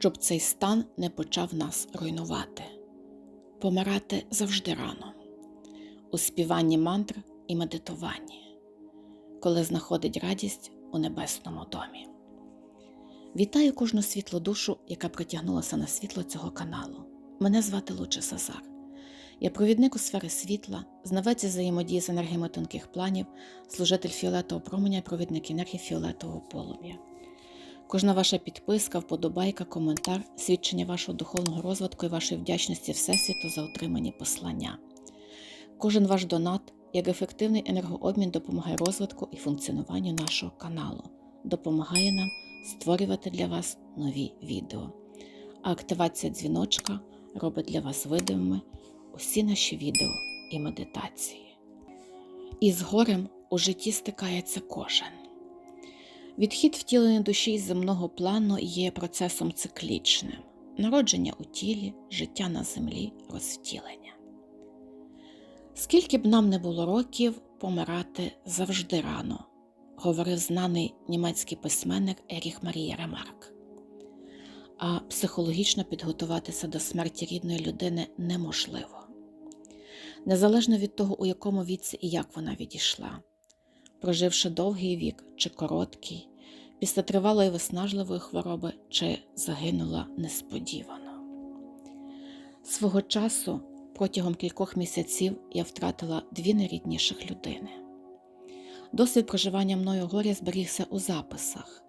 щоб цей стан не почав нас руйнувати. Помирати завжди рано, у співанні мантр і медитуванні, коли знаходить радість у небесному домі. Вітаю кожну світлу душу, яка притягнулася на світло цього каналу. Мене звати Луче Сазар. Я провідник у сфери світла, знавець взаємодії з енергіями тонких планів, служитель фіолетового променя і провідник енергії фіолетового полум'я. Кожна ваша підписка, вподобайка, коментар, свідчення вашого духовного розвитку і вашої вдячності Всесвіту за отримані послання. Кожен ваш донат як ефективний енергообмін допомагає розвитку і функціонуванню нашого каналу, допомагає нам створювати для вас нові відео. А активація дзвіночка робить для вас видимими усі наші відео і медитації. І з горем у житті стикається кожен. Відхід втілення душі з земного плану є процесом циклічним: народження у тілі, життя на землі, розвтілення. Скільки б нам не було років, помирати завжди рано, говорив знаний німецький письменник Еріх Марія Ремарк. А психологічно підготуватися до смерті рідної людини неможливо. Незалежно від того, у якому віці і як вона відійшла, проживши довгий вік чи короткий, після тривалої виснажливої хвороби чи загинула несподівано. Свого часу протягом кількох місяців я втратила дві найрідніших людини. Досвід проживання мною горя зберігся у записах,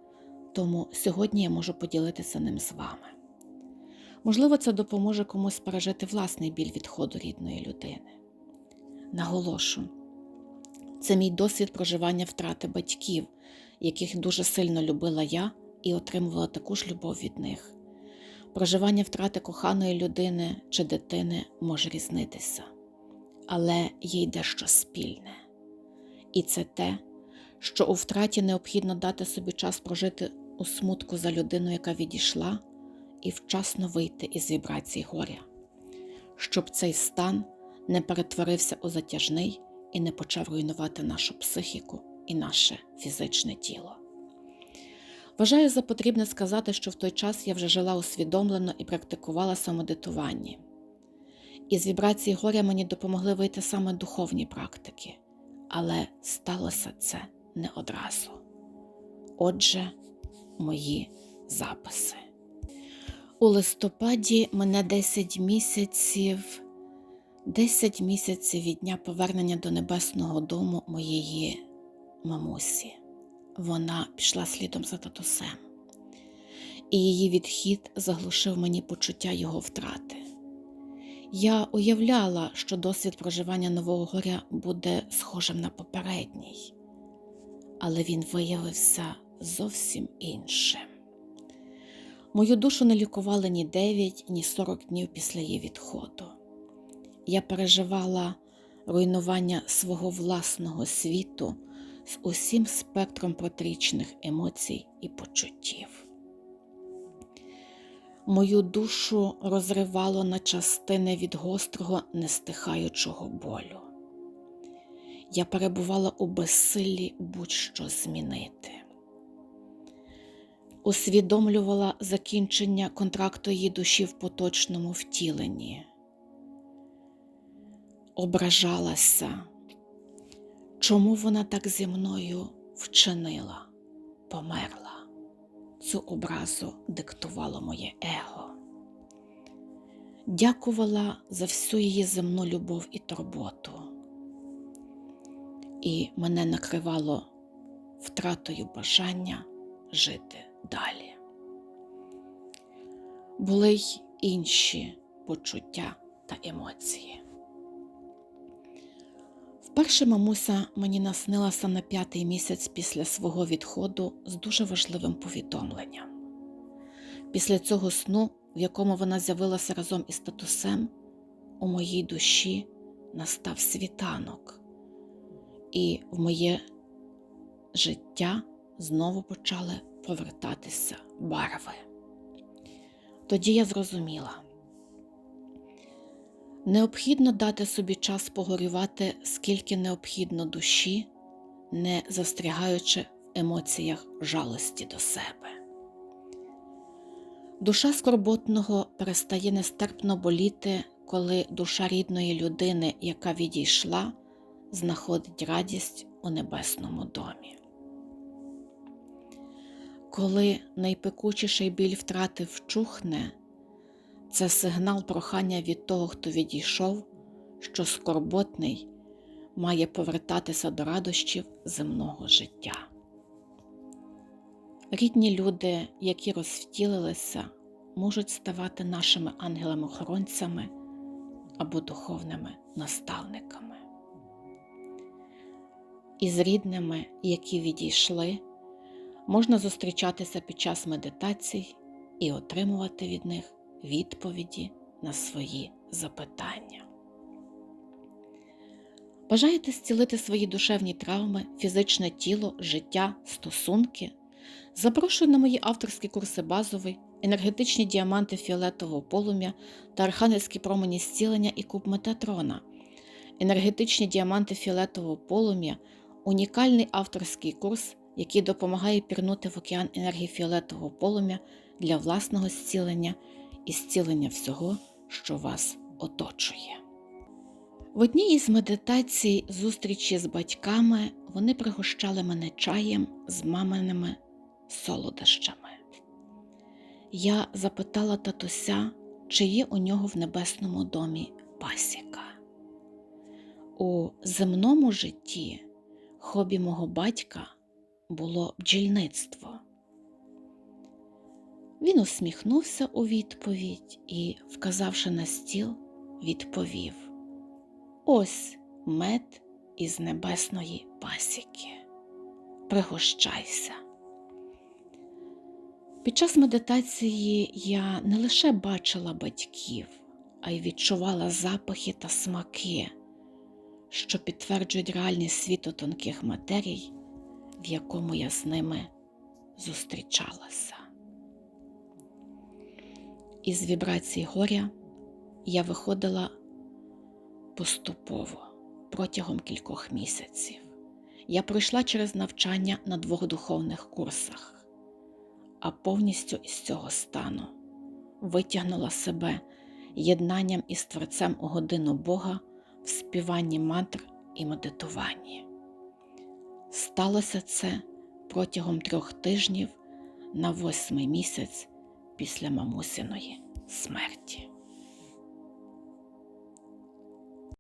тому сьогодні я можу поділитися ним з вами. Можливо, це допоможе комусь пережити власний біль відходу рідної людини. Наголошу, це мій досвід проживання втрати батьків, яких дуже сильно любила я і отримувала таку ж любов від них. Проживання втрати коханої людини чи дитини може різнитися, але є й дещо спільне. І це те, що у втраті необхідно дати собі час прожити у смутку за людину, яка відійшла, і вчасно вийти із вібрацій горя, щоб цей стан не перетворився у затяжний і не почав руйнувати нашу психіку і наше фізичне тіло. Вважаю за потрібне сказати, що в той час я вже жила усвідомлено і практикувала самодитування. Із вібрації горя мені допомогли вийти саме духовні практики, але сталося це не одразу. Отже, мої записи. У листопаді мене 10 місяців, 10 місяців від дня повернення до небесного дому моєї мамусі. Вона пішла слідом за татусем, і її відхід заглушив мені почуття його втрати. Я уявляла, що досвід проживання нового горя буде схожим на попередній, але він виявився зовсім іншим. Мою душу не лікували ні 9, ні 40 днів після її відходу. Я переживала руйнування свого власного світу з усім спектром протрічних емоцій і почуттів. Мою душу розривало на частини від гострого нестихаючого болю. Я перебувала у безсиллі будь-що змінити, усвідомлювала закінчення контракту її душі в поточному втіленні, ображалася чому вона так зі мною вчинила, померла. Цю образу диктувало моє его. Дякувала за всю її земну любов і турботу, і мене накривало втратою бажання жити далі. Були й інші почуття та емоції. Вперше мамуся мені наснилася на п'ятий місяць після свого відходу з дуже важливим повідомленням. Після цього сну, в якому вона з'явилася разом із татусем, у моїй душі настав світанок, і в моє життя знову почали повертатися барви. Тоді я зрозуміла. Необхідно дати собі час погорювати, скільки необхідно душі, не застрягаючи в емоціях жалості до себе. Душа скорботного перестає нестерпно боліти, коли душа рідної людини, яка відійшла, знаходить радість у небесному домі. Коли найпекучіший біль втрати вчухне, це сигнал прохання від того, хто відійшов, що скорботний має повертатися до радощів земного життя. Рідні люди, які розвтілилися, можуть ставати нашими ангелами-охоронцями або духовними наставниками. Із рідними, які відійшли, можна зустрічатися під час медитацій і отримувати від них відповіді на свої запитання. Бажаєте зцілити свої душевні травми, фізичне тіло, життя, стосунки? Запрошую на мої авторські курси базовий, енергетичні діаманти фіолетового полум'я та архангельські промені зцілення і куб Метатрона. Енергетичні діаманти фіолетового полум'я унікальний авторський курс, який допомагає пірнути в океан енергії фіолетового полум'я для власного зцілення і зцілення всього, що вас оточує. В одній із медитацій зустрічі з батьками вони пригощали мене чаєм з маминими солодощами. Я запитала татуся, чи є у нього в небесному домі пасіка. У земному житті хобі мого батька було бджільництво. Він усміхнувся у відповідь і, вказавши на стіл, відповів: Ось мед із небесної пасіки. Пригощайся. Під час медитації я не лише бачила батьків, а й відчувала запахи та смаки, що підтверджують реальність світу тонких матерій, в якому я з ними зустрічалася. Із вібрацій горя я виходила поступово протягом кількох місяців. Я пройшла через навчання на двох духовних курсах, а повністю із цього стану витягнула себе єднанням із Творцем у годину Бога в співанні мантр і медитуванні. Сталося це протягом трьох тижнів на восьмий місяць після мамусиної смерті.